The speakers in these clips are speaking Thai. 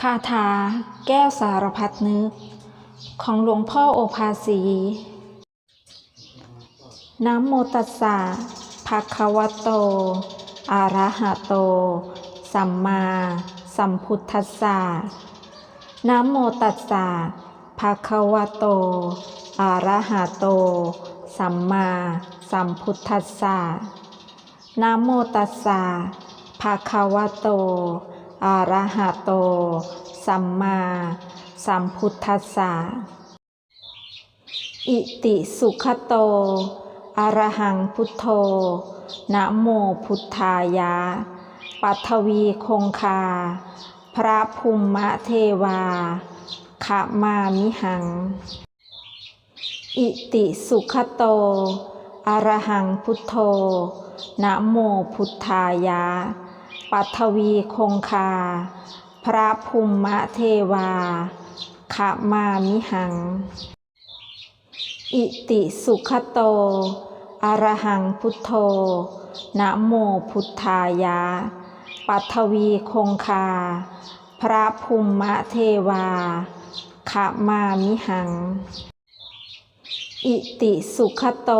คาถาแก้วสารพัดนึก ของหลวงพ่อโอภาสีนะโมตัสสะภะคะวะโต อะระหะโต สัมมาสัมพุทธัสสะนะโมตัสสะภะคะวะโต อะระหะโต สัมมาสัมพุทธัสสะนะโมตัสสะภะคะวะโต อะระหะโต สัมมาสัมพุทธัสสะ อิติสุขโต อะระหังพุทโธ นะโมพุทธายะ ปัทวีคงคา พระภูมะเทวาขะมามิหัง อิติสุขโต อะระหังพุทโธ นะโมพุทธายะ ปัทวีคงคา พระภูมะเทวาขมามิหัง อิติสุขโต อระหังพุทโธ นะโมพุทธายะ ปัทวีคงคา พระภูมะเทวาขมามิหัง อิติสุขโต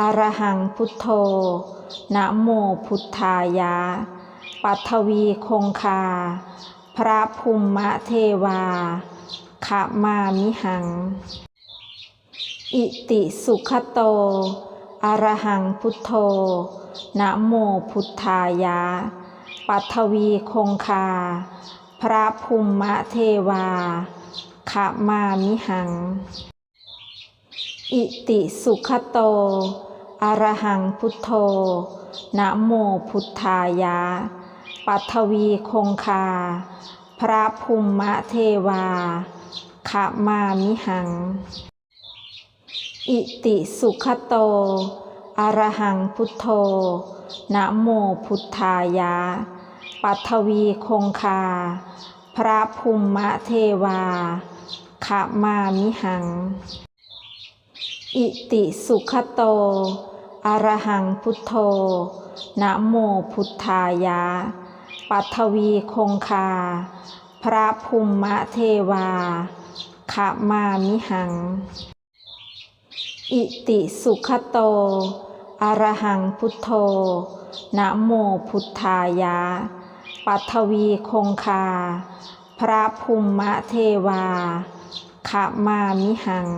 อระหังพุทโธ นะโมพุทธายะ ปัทวีคงคา พระภูมะเทวาขมามิหัง อิติสุขโต อรหังพุทโธนะโมพุทธายะ ปัทวีคงคา พระภูมะเทวาขมามิหัง อิติสุขโต อรหังพุทโธ นะโมพุทธายะ ปัทวีคงคา พระภูมะเทวาขมามิหัง อิติสุขโต อรหังพุทโธ นะโมพุทธายะ ปัทวีคงคา พระภูมะเทวาขมามิหังอิติสุขโต อรหังพุทโธ นะโมพุทธายะ ปัทวีคงคา พระภูมะเทวาขมามิหัง อิติสุขโต อรหังพุทโธ นะโมพุทธายะ ปัทวีคงคา พระภูมะเทวาขมามิหัง